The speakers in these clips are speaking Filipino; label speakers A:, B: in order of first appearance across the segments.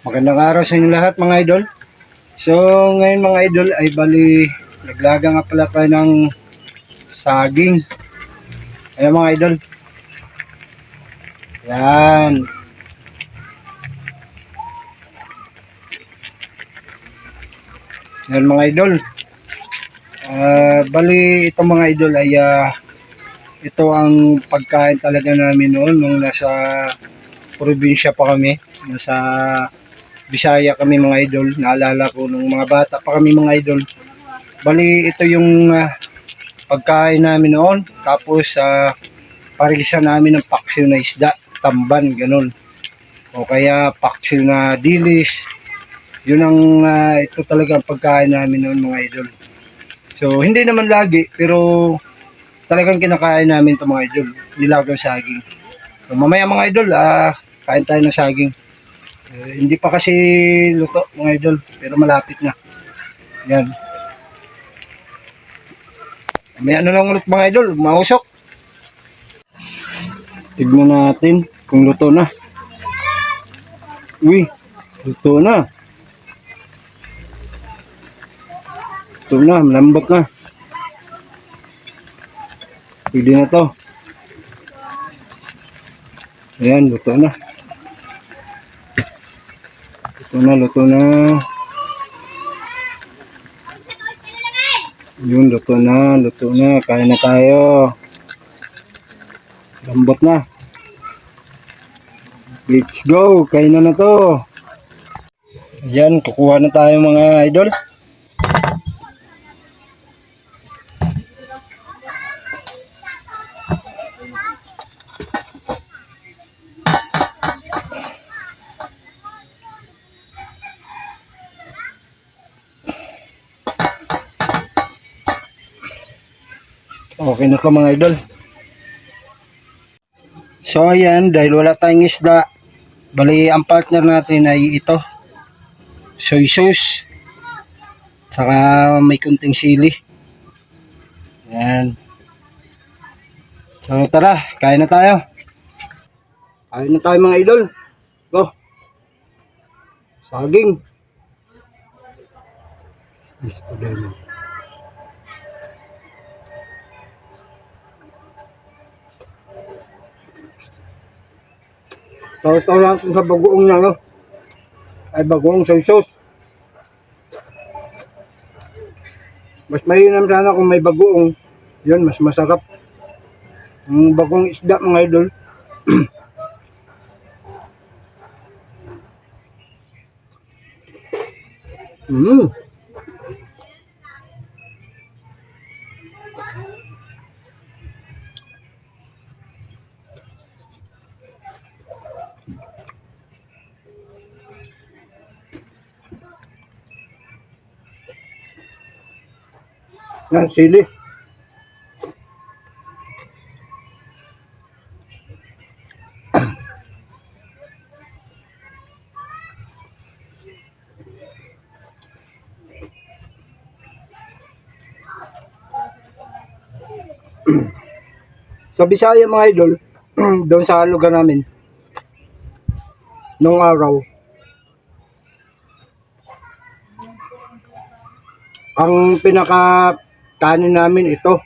A: Magandang araw sa inyo lahat mga idol. So ngayon mga idol ay bali naglaga nga pala tayo ng saging. Ayan mga idol. Yan. Yan mga idol. Ah, bali itong mga idol ay ah, ito ang pagkain talaga namin noon nung nasa probinsya pa kami. Nasa Bisaya kami mga idol. Naalala ko nung mga bata pa kami mga idol. Bali ito yung ah, pagkain namin noon. Tapos sa parisa namin ng paksiw na isda, tamban, ganun. O kaya paksiw na dilis. Yun ang ah, ito talaga ang pagkain namin noon mga idol. So hindi naman lagi pero talagang kinakain namin ito mga idol. Nilagang saging. So mamaya mga idol, ah, kain tayo ng saging. Eh, hindi pa kasi luto mga idol, pero malapit na. Yan. May ano lang ulit mga idol, mausok. Tignan natin kung luto na. Uy, luto na. Luto na, malambot na. Pwede na to. Ayan, luto na. Luto na, luto na. Yun, luto na, luto na. Kain na tayo. Lambot na. Let's go. Kain na na to. Ayan, kukuha na tayo mga idol. Okay na ko mga idol. So ayan, dahil wala tayong isda, bali ang partner natin ay ito. Soy sauce. Saka may kunting sili. Ayan. So tara, kain na tayo. Kain na tayo mga idol. Ito. Saging. This problema. Ito lang kung sa bagoong na no. Ay bagoong soy sauce. Mas mainam sana kung may bagoong. Yun, mas masarap. Ang bagong isda mga idol. mm. Yan, sili. sa Bisaya mga idol, doon sa lugar namin, nung araw, ang pinaka kanin namin ito.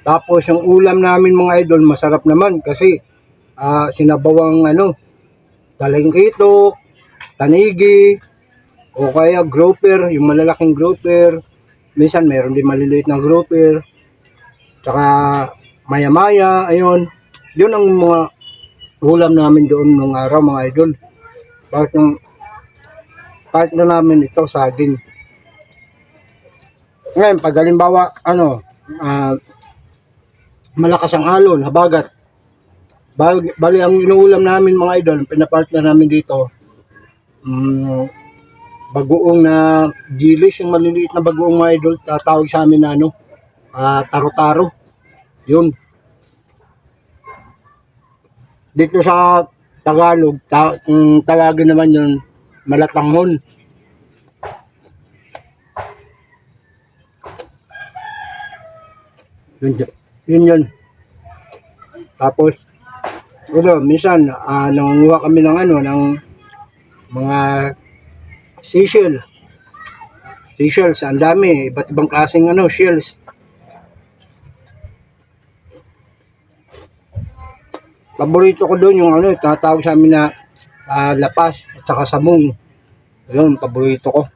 A: Tapos yung ulam namin mga idol masarap naman kasi ah, sinabawang ano, talengkito, tanigi, o kaya grouper, yung malalaking grouper. Minsan meron din maliliit na grouper. Tsaka maya-maya, ayun. Yun ang mga ulam namin doon nung araw mga idol. Bakit yung part na namin ito saging. Ngayon, pag halimbawa, ano, ah, malakas ang alon, habagat. Bali, bali ang inuulam namin mga idol, pinapartner namin dito, mm, bagoong na dilis, yung maliliit na bagoong mga idol, tatawag sa amin na ano, ah, taro-taro. Yun. Dito sa Tagalog, ta- mm, tawagin naman yun, malatanghon. Yun, yun yun. Tapos, ano, minsan, ah, nangunguha kami ng ano, ng mga seashell. Seashells, ang dami, iba't ibang klaseng ano, shells. Paborito ko doon yung ano, tinatawag sa amin na ah, lapas at saka samong. Yun, paborito ko.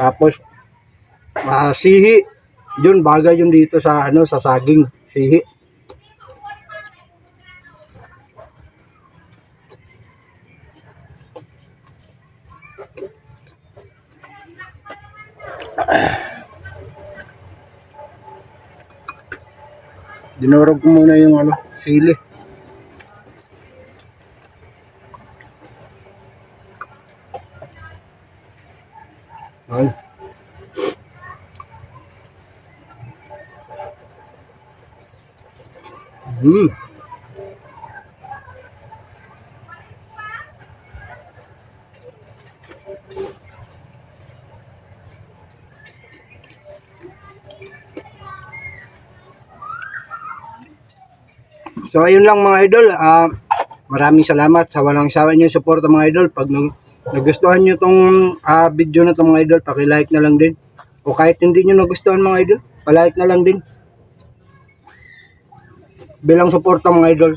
A: Tapos, ah, sihi. Yun, bagay yun dito sa ano, sa saging. Sihi. Dinurog ko muna yung ano, sili. Ay. Hmm. So ayun lang mga idol, ah maraming salamat sa walang sawa niyo suporta mga idol. Pag nag- nagustuhan niyo tong ah, video na tong mga idol, paki-like na lang din. O kahit hindi niyo nagustuhan mga idol, pa-like na lang din. Bilang suporta mga idol.